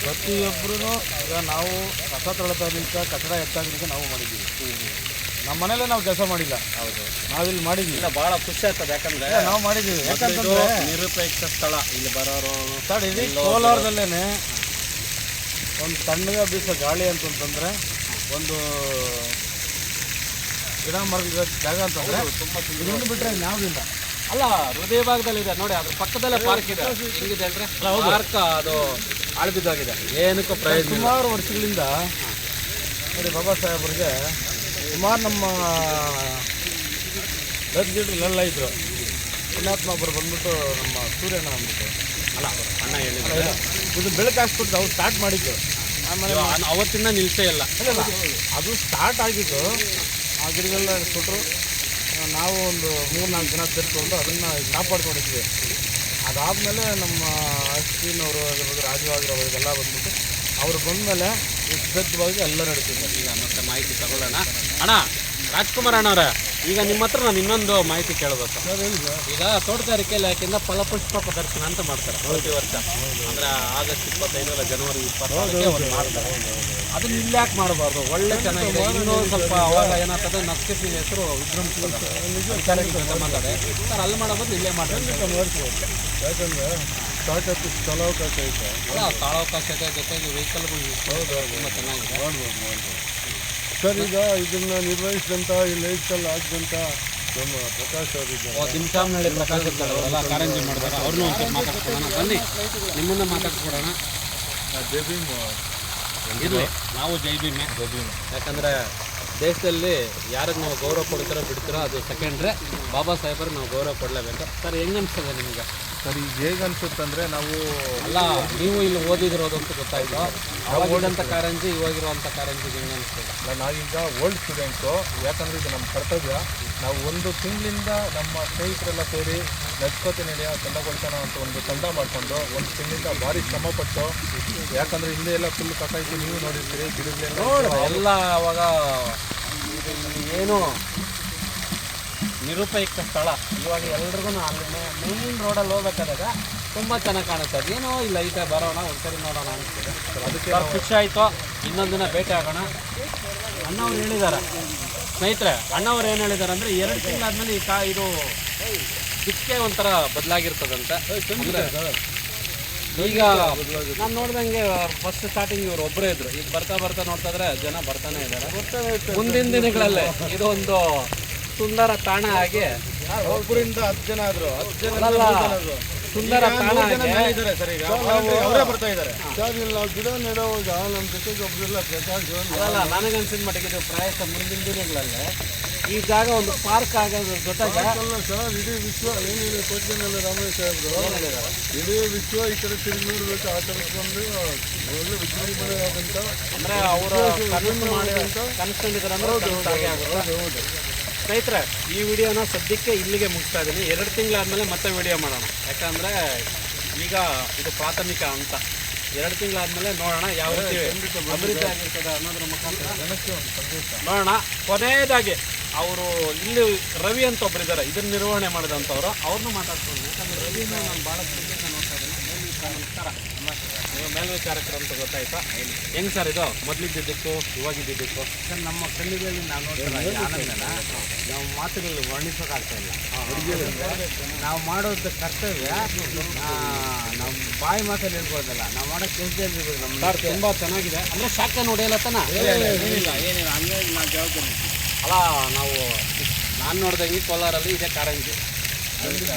ಪ್ರತಿಯೊಬ್ಬರೂ ಈಗ ನಾವು ಕಸ ತೊಳೆಯೋದಕ್ಕೆ ಕಟ್ಟಡ ಎತ್ತಾಗೋದಕ್ಕೆ ನಾವು ಮಾಡಿದ್ದೀವಿ. ನಮ್ಮ ಮನೆಯಲ್ಲೇ ನಾವು ಕೆಲಸ ಮಾಡಿಲ್ಲ. ಹೌದು. ನಾವಿಲ್ಲಿ ಮಾಡಿದ್ದೀವಿ. ಇಲ್ಲ ಭಾಳ ಖುಷಿ ಆಗ್ತದೆ ಯಾಕಂದ್ರೆ ನಾವು ಮಾಡಿದ್ದೀವಿ. ಯಾಕಂದ್ರೆ ಯಾಕಂತಂದ್ರೆ ನಿರುಪಯುಕ್ತ ಸ್ಥಳ ಇಲ್ಲಿ ಬರೋರು ಸರ್ ಇಡೀ ಕೋಲಾರದಲ್ಲೇ ಒಂದು ತಣ್ಣಗೆ ಬೀಸೋ ಗಾಳಿ ಅಂತಂತಂದ್ರೆ ಒಂದು ಗಿಡ ಮರದ ಜಾಗ ಅಂತಂದರೆ ತುಂಬ ಬಿಟ್ಟರೆ ಯಾವುದಿಲ್ಲ ಅಲ್ಲ ಹೃದಯ ಭಾಗದಲ್ಲಿ ಇದೆ. ನೋಡಿ ಅದ್ರ ಪಕ್ಕದಲ್ಲೇ ಪಾರ್ಕ್ ಇದೆ. ಹೆಂಗಿದೆ ಅಂದ್ರೆ? ಪಾರ್ಕ್ ಅದು ಆಳ್ಬಿದ್ದಾಗಿದೆ. ಏನಕ್ಕೂ ಪ್ರಯೋಜನ ಇಲ್ಲ. ಸುಮಾರು ವರ್ಷಗಳಿಂದ ನೋಡಿ ಬಾಬಾ ಸಾಹೇಬ್ರಿಗೆ ಸುಮಾರು ನಮ್ಮ ಗದ್ಗಿಡ್ರಲ್ಲೆಲ್ಲ ಇದ್ರು. ಪುಣ್ಯಾತ್ಮ ಒಬ್ಬರು ಬಂದ್ಬಿಟ್ಟು ನಮ್ಮ ಸೂರ್ಯನ ಅಂದ್ಬಿಟ್ಟು. ಅಲ್ಲ ಅಣ್ಣ ಹೇಳಿದ್ರೆ. ಇದು ಬೆಳಕು ಹಾಕ್ಸ್ಬಿಟ್ಟು ಅವ್ರು ಸ್ಟಾರ್ಟ್ ಮಾಡಿದ್ದು. ಆಮೇಲೆ ಅವತ್ತಿಂದ ನಿಲ್ಸೇ ಇಲ್ಲ. ಇಲ್ಲ, ಅದು ಸ್ಟಾರ್ಟ್ ಆಗಿದ್ದು. ಆ ಗಿಡಗಳನ್ನ ಕೊಟ್ಟರು. ನಾವು ಒಂದು ಮೂರು ನಾಲ್ಕು ಜನ ಸೇರಿಕೊಂಡು ಅದನ್ನು ಕಾಪಾಡ್ಕೊಂಡಿದ್ವಿ. ಅದಾದಮೇಲೆ ನಮ್ಮ ಅಶ್ವಿನವರು ಆಗಿರ್ಬೋದು, ರಾಜು ಆಗಿರ್ಬೋದು ಎಲ್ಲ ಬಂದ್ಬಿಟ್ಟು ಅವ್ರು ಬಂದಮೇಲೆ ವಿಶುದ್ಧವಾಗಿ ಎಲ್ಲ ನಡೀತಿದ್ದಾರೆ. ಈಗ ಮತ್ತೆ ಮಾಹಿತಿ ತಗೊಳ್ಳೋಣ. ಅಣ್ಣ ರಾಜ್ಕುಮಾರ್ ಅಣ್ಣವ್ರೆ ಈಗ ನಿಮ್ಮ ಹತ್ರ ನಾನು ಇನ್ನೊಂದು ಮಾಹಿತಿ ಕೇಳಬೇಕು. ಈಗ ತೋಟಗಾರಿಕೆ ಇಲಾಖೆಯಿಂದ ಫಲಪುಷ್ಪ ಪ್ರದರ್ಶನ ಅಂತ ಮಾಡ್ತಾರೆ ಪ್ರತಿ ವರ್ಷ. ಅಂದ್ರೆ ಆಗಸ್ಟ್ ಇಪ್ಪತ್ತೈದರ ಜನವರಿ ಇಪ್ಪತ್ತೈದಕ್ಕೆ ಒಂದು ಮಾಡ್ತಾರೆ. ಅದನ್ನ ಇಲ್ಲಿ ಯಾಕೆ ಮಾಡಬಾರ್ದು? ಒಳ್ಳೆ ಚೆನ್ನಾಗಿದೆ. ಇನ್ನೂ ಸ್ವಲ್ಪ ಅವಾಗ ಏನಾಗ್ತದೆ ನಕ್ಷತ್ರ ಹೆಸರು ವಿಜೃಂಭಿಸ್ತದೆ ಮಾತಾಡೆ. ಸರ್ ಅಲ್ಲಿ ಮಾಡೋ ಬದಲು ಇಲ್ಲೇ ಮಾಡ್ತಾರೆ. ಯಾಕಂದ್ರೆ ತೋಟಕ್ಕೆ ಸ್ಥಳಾವಕಾಶ ಐತೆ. ಸ್ಥಳಾವಕಾಶ ಇದೆ ಜೊತೆಗೆ ವೆಹಿಕಲ್ಗಳು ತುಂಬ ಚೆನ್ನಾಗಿದೆ. ನೋಡ್ಬೋದು ಮಾಡ್ಬೋದು. ಸರ್ ಈಗ ಇದನ್ನ ನಿರ್ವಹಿಸಿದಂಥ ಈ ಲೈಟ್ಸಲ್ಲಿ ಹಾಕಿದಂಥ ನಮ್ಮ ಪ್ರಕಾಶ್ ಅವರಿದ್ದಾರೆ ದಿನಸಾಮ್ನಳ್ಳಿ ಪ್ರಕಾಶ್ ಇರ್ತಾರೆ ಅವರೆಲ್ಲ ಕಾರಂಜಿ ಮಾಡಿದಾರೆ. ಅವ್ರನ್ನೂ ಒಂಚೂರು ಮಾತಾಡ್ಸ್ಕೊಡೋಣ. ಬನ್ನಿ. ನಿಮ್ಮನ್ನ ಮಾತಾಡ್ಸ್ಕೊಡೋಣ. ಜೈ ಭೀಮ್. ಇರಲಿ. ನಾವು ಜೈ ಭೀಮೆ. ಯಾಕಂದರೆ ದೇಶದಲ್ಲಿ ಯಾರಿಗೆ ನಾವು ಗೌರವ ಕೊಡ್ತೀರೋ ಬಿಡ್ತೀರೋ ಅದು ಸೆಕೆಂಡ್ರೆ ಬಾಬಾ ಸಾಹೇಬರು ನಾವು ಗೌರವ ಕೊಡಲೇಬೇಕು. ಸರ್ ಹೆಂಗೆ ಅನಿಸ್ತದೆ ನಿಮಗೆ? ಸರ್ ಈಗ ಹೇಗೆ ಅನ್ಸುತ್ತಂದ್ರೆ ನಾವು ಅಲ್ಲ ನೀವು ಇಲ್ಲಿ ಓದಿದಿರೋದು ಅಂತ ನಾವು ಅವಾಗಿದ್ದಂಥ ಕಾರಂಜಿ ಇವಾಗಿರುವಂಥ ಕಾರಂಜಿ ಹೆಂಗೆ ಅನಿಸ್ತದೆ ನಾವೀಗ ಓಲ್ಡ್ ಸ್ಟೂಡೆಂಟ್ಸು ಯಾಕಂದ್ರೆ ಇದು ನಮ್ಮ ಕರ್ತವ್ಯ. ನಾವು ಒಂದು ತಿಂಗಳಿಂದ ನಮ್ಮ ಸ್ನೇಹಿತರೆಲ್ಲ ಸೇರಿ ನಡ್ಕೋತಿ ನಡೆಯ ತಂಡಗೊಳ್ತಾನ ಅಂತ ಒಂದು ತಂಡ ಮಾಡಿಕೊಂಡು ಒಂದು ತಿಂಗಳಿಂದ ಭಾರಿ ಶ್ರಮಪಟ್ಟು ಯಾಕಂದ್ರೆ ಹಿಂದೆ ಎಲ್ಲ ಫುಲ್ ಕಸ ಇತ್ತು ನೀವು ನೋಡಿರ್ತೀರಿ ಗಿಡಗಳೆಲ್ಲ ಎಲ್ಲ ಅವಾಗ ಏನು ನಿರುಪಯುಕ್ತ ಸ್ಥಳ. ಇವಾಗ ಎಲ್ರಿಗೂ ಅಲ್ಲಿ ಮೇನ್ ರೋಡಲ್ಲಿ ಹೋಗ್ಬೇಕಾದಾಗ ತುಂಬ ಚೆನ್ನಾಗಿ ಕಾಣುತ್ತೆ. ಅದೇನೋ ಇಲ್ಲ ಐತೆ ಬರೋಣ ಒಂದ್ಸರಿ ನೋಡೋಣ ಅನಿಸ್ತದೆ ಅದಕ್ಕೆ ಖುಷಿ ಆಯಿತು. ಇನ್ನೊಂದು ದಿನ ಭೇಟಿ ಆಗೋಣ. ಅಣ್ಣವ್ರು ಹೇಳಿದ್ದಾರೆ. ಸ್ನೇಹಿತರೆ ಅಣ್ಣವ್ರು ಏನು ಹೇಳಿದ್ದಾರೆ ಅಂದರೆ ಎರಡು ತಿಂಗಳಾದ್ಮೇಲೆ ಈ ಕಾ ಇದು ದಿಕ್ಕೇ ಒಂಥರ ಬದಲಾಗಿರ್ತದಂತೆ. ಈಗ ನಾನು ನೋಡ್ದಂಗೆ ಫಸ್ಟ್ ಸ್ಟಾರ್ಟಿಂಗ್ ಇವರು ಒಬ್ಬರೇ ಇದ್ರು. ಈಗ ಬರ್ತಾ ಬರ್ತಾ ನೋಡ್ತಾ ಇದ್ರೆ ಜನ ಬರ್ತಾನೆ ಇದ್ದಾರೆ. ಮುಂದಿನ ದಿನಗಳಲ್ಲಿ ಇದು ಒಂದು ಸುಂದರ ತಾಣ ಆಗಿ ಒಬ್ಬರಿಂದ ಹತ್ತು ಜನ ಆದ್ರು. ಹತ್ತು ಜನ ಸುಂದರ ತಾಣ ಇದ್ದಾರೆ ಸರ್ ಈಗ. ಅವರೇ ಬರ್ತಾ ಇದ್ದಾರೆ. ಸರ್ ಇಲ್ಲಿ ನಾವು ಗಿಡ ನೆಡುವಾಗ ನಮ್ಮ ಜೊತೆಗೆ ಒಬ್ಬರೆಲ್ಲ ಪ್ರಕಾಶ್ ಅದಲ್ಲ ನನಗನ್ಸಿದ ಮಟ್ಟಿಗೆ ಇದು ಪ್ರಾಯಶಃ ಮುಂದಿನ ದಿನಗಳಲ್ಲಿ ಈ ಜಾಗ ಒಂದು ಪಾರ್ಕ್ ಆಗೋದ್ರ ಜೊತೆಗೆ ಅಲ್ಲ ಸರ್ ಇಡೀ ವಿಶ್ವ ಏನಿದೆ ಕೋಟಿನಲ್ಲಿ ರಾಮೇಶ್ ಸಾಹೇಬ್ರು? ಇಡೀ ವಿಶ್ವ ಈ ಕಡೆ ತಿರುಗಿ ನೋಡ್ಬೇಕು ಆ ಬಂದು ಒಳ್ಳೆ ವಿಜೃಂಭಣೆ ಆದಂತ ಅಂದ್ರೆ ಅವರು ಕನಸು ಮಾಡಿ ಕನಸ್ಕೊಂಡಿದ್ದಾರೆ ಅಂದ್ರೆ ಹೌದು ಆಗುತ್ತೆ? ಸ್ನೇಹಿತರೆ, ಈ ವಿಡಿಯೋನ ಸದ್ಯಕ್ಕೆ ಇಲ್ಲಿಗೆ ಮುಗಿಸ್ತಾ ಇದ್ದೀನಿ. ಎರಡು ತಿಂಗಳಾದಮೇಲೆ ಮತ್ತೆ ವಿಡಿಯೋ ಮಾಡೋಣ. ಯಾಕಂದರೆ ಈಗ ಇದು ಪ್ರಾಥಮಿಕ ಅಂತ. ಎರಡು ತಿಂಗಳಾದಮೇಲೆ ನೋಡೋಣ ಯಾವ ರೀತಿ ಅಭಿವೃದ್ಧಿ ಆಗಿರ್ತದೆ ಅನ್ನೋದ್ರ ಮುಖಾಂತರ. ನೋಡೋಣ. ಕೊನೆಯದಾಗಿ, ಅವರು ಇಲ್ಲಿ ರವಿ ಅಂತ ಒಬ್ಬರಿದ್ದಾರೆ ಇದನ್ನು ನಿರ್ವಹಣೆ ಮಾಡಿದಂಥವ್ರು. ಅವ್ರನ್ನೂ ಮಾತಾಡ್ಕೊಂಡು ಯಾಕಂದ್ರೆ ರವಿನ ನಾನು ಭಾಳ ನೋಡ್ತಾ ಇದ್ದೀನಿ. ನಮಸ್ಕಾರ ಮೇಲ್ವಿಚಾರಕರು ಅಂತ ಗೊತ್ತಾಯ್ತಾ? ಹೆಂಗ್ ಸರ್ ಇದು? ಮೊದಲಿದ್ದಿದ್ದಕ್ಕೂ ಇವಾಗಿದ್ದಿದ್ದಕ್ಕೂ? ಸರ್ ನಮ್ಮ ಕಣ್ಣಿಗಳಲ್ಲಿ ನಾವು ನೋಡ್ತಾರೆ ಈ ಆನಂದನ ನಾವು ಮಾತುಗಳಲ್ಲಿ ವರ್ಣಿಸೋಕ್ಕಾಗ್ತಾ ಇಲ್ಲ. ನಾವು ಮಾಡೋದು ಕರ್ತವ್ಯ. ಆ, ನಮ್ಮ ಬಾಯಿ ಮಾತಲ್ಲಿ ಹೇಳ್ಬೋದಲ್ಲ ನಾವು ಮಾಡೋ ಕೆಲಸ ಇರ್ಬೋದು ನಮ್ಮ ಸರ್ ತುಂಬಾ ಚೆನ್ನಾಗಿದೆ. ಅಂದ್ರೆ ಶಾಖ ನೋಡಿಯಲ್ಲತ್ತನ ಏನಿಲ್ಲ ಏನಿಲ್ಲ ಹಂಗಾಗಿ ನಾವು ಜವಾಬ್ದಾರಿ ಅಲ್ಲ ನಾವು ನಾನು ನೋಡ್ದಂಗೆ ಕೋಲಾರಲ್ಲಿ ಇದೆ ಕಾರಂಜಿ.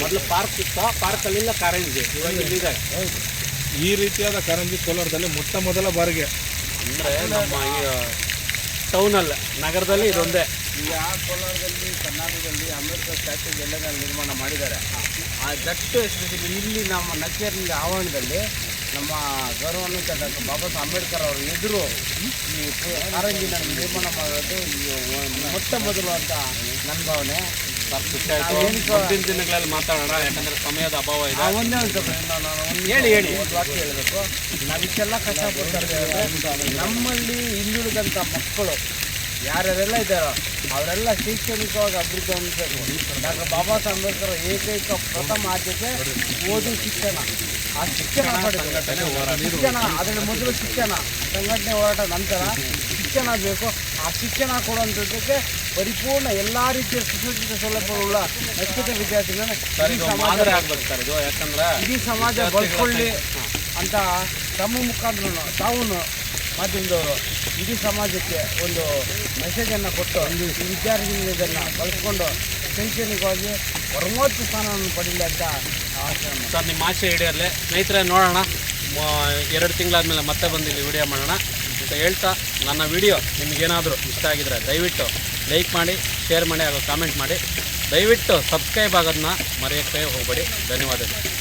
ಮೊದಲು ಪಾರ್ಕ್ ಇತ್ತು. ಪಾರ್ಕಲ್ಲಿಲ್ಲ ಕಾರಂಜಿ. ಇವಾಗ ಇಲ್ಲಿದೆ. ಈ ರೀತಿಯಾದ ಕಾರಂಜಿ ಕೋಲಾರದಲ್ಲಿ ಮೊಟ್ಟ ಮೊದಲ ಬಾರಿಗೆ. ಅಂದರೆ ನಮ್ಮ ಈ ಟೌನಲ್ಲಿ ನಗರದಲ್ಲಿ ಇದೊಂದೇ. ಈಗ ಕೋಲಾರದಲ್ಲಿ ಕರ್ನಾಟಕದಲ್ಲಿ ಅಂಬೇಡ್ಕರ್ ಸ್ಟ್ಯಾಚ್ಯೂ ಎಲ್ಲ ನಿರ್ಮಾಣ ಮಾಡಿದ್ದಾರೆ. ಆ ದಟ್ಟು ಎಸ್ಪೆಷಲಿ ಇಲ್ಲಿ ನಮ್ಮ ನಕ್ಕೇರಿನ ಆವರಣದಲ್ಲಿ ನಮ್ಮ ಗೌರವಾನ್ವಿತ ಡಾಕ್ಟರ್ ಬಾಬಾ ಸಾಹೇಬ್ ಅಂಬೇಡ್ಕರ್ ಅವರು ಎದುರು ಈ ಕಾರಂಜಿನ ನಿರ್ಮಾಣ ಮಾಡೋದು ಮೊಟ್ಟ ಮೊದಲು ಅಂತ ನನ್ನ ಭಾವನೆ. ಸರ್ ಖುಷಿ ಆಯ್ತು. ಮುಂದಿನ ದಿನಗಳಲ್ಲಿ ಮಾತಾಡೋಣ ಯಾಕಂದ್ರೆ ಸಮಯದ ಅಭಾವ ಇದೆ. ಒಂದೇ ಒಂದು ಹೇಳಿ ಹೇಳಿ ಒಂದು ವಾಕ್ಯ ಹೇಳಬೇಕು. ನಾವಿಷ್ಟೆಲ್ಲ ಕಷ್ಟಪಡ್ತಾ ಇದ್ದೇವೆ ನಮ್ಮಲ್ಲಿ ಹಿಂದುಳಿದಂಥ ಮಕ್ಕಳು ಯಾರ್ಯಾರೆಲ್ಲ ಇದ್ದಾರೋ ಅವರೆಲ್ಲ ಶೈಕ್ಷಣಿಕವಾಗಿ ಅಭಿವೃದ್ಧಿ ಹೊಂದಬೇಕು. ಡಾಕ್ಟರ್ ಬಾಬಾ ಸಾಹೇಬ್ ಅಂಬೇಡ್ಕರ್ ಏಕೈಕ ಪ್ರಥಮ ಆದ್ಯತೆ ಓದು ಶಿಕ್ಷಣ. ಆ ಶಿಕ್ಷಣ ಶಿಕ್ಷಣ ಅದರ ಮೊದಲು ಶಿಕ್ಷಣ ಸಂಘಟನೆ ಹೋರಾಟ ನಂತರ ಶಿಕ್ಷಣ ಬೇಕು ಆ ಶಿಕ್ಷಣ ಕೊಡುವಂಥದ್ದಕ್ಕೆ ಪರಿಪೂರ್ಣ ಎಲ್ಲ ರೀತಿಯ ಸುಸಜ್ಜಿತ ಸೌಲಭ್ಯಗಳುಳ್ಳ ನೈತಿಕ ವಿದ್ಯಾರ್ಥಿಗಳನ್ನ ಸರ್ ಇದು ಸಮಾಜ ಮಾದರಿ ಆಗ್ಬೇಕು ಸರ್ ಇದು ಯಾಕಂದ್ರೆ ಇಡೀ ಸಮಾಜ ಬಳಸ್ಕೊಳ್ಳಿ ಅಂತ ತಮ್ಮ ಮುಖಾಂತರ ತಾವು ಮಾಧ್ಯಮದವರು ಇಡೀ ಸಮಾಜಕ್ಕೆ ಒಂದು ಮೆಸೇಜನ್ನು ಕೊಟ್ಟು ಈ ವಿದ್ಯಾರ್ಥಿಗಳು ಇದನ್ನು ಬಳಸ್ಕೊಂಡು ಶೈಕ್ಷಣಿಕವಾಗಿ ಪರಮೋಚ್ಚ ಸ್ಥಾನವನ್ನು ಪಡೀಲಿ ಅಂತ ಸರ್ ನಿಮ್ಮ ಆಶೆ ಹಿಡಿಯಲ್ಲೇ ಸ್ನೇಹಿತರೆ ನೋಡೋಣ. ಎರಡು ತಿಂಗಳಾದ್ಮೇಲೆ ಮತ್ತೆ ಬಂದು ಇಲ್ಲಿ ವಿಡಿಯೋ ಮಾಡೋಣ. ಅಂತ ಹೇಳ್ತಾ ನನ್ನ ವಿಡಿಯೋ ನಿಮಗೇನಾದರೂ ಇಷ್ಟ ಆಗಿದ್ರೆ ದಯವಿಟ್ಟು ಲೈಕ್ ಮಾಡಿ, ಶೇರ್ ಮಾಡಿ ಹಾಗೂ ಕಾಮೆಂಟ್ ಮಾಡಿ. ದಯವಿಟ್ಟು ಸಬ್ಸ್ಕ್ರೈಬ್ ಆಗೋದನ್ನ ಮರೆಯೋಕ್ಕೆ ಹೋಗಬೇಡಿ. ಧನ್ಯವಾದಗಳು.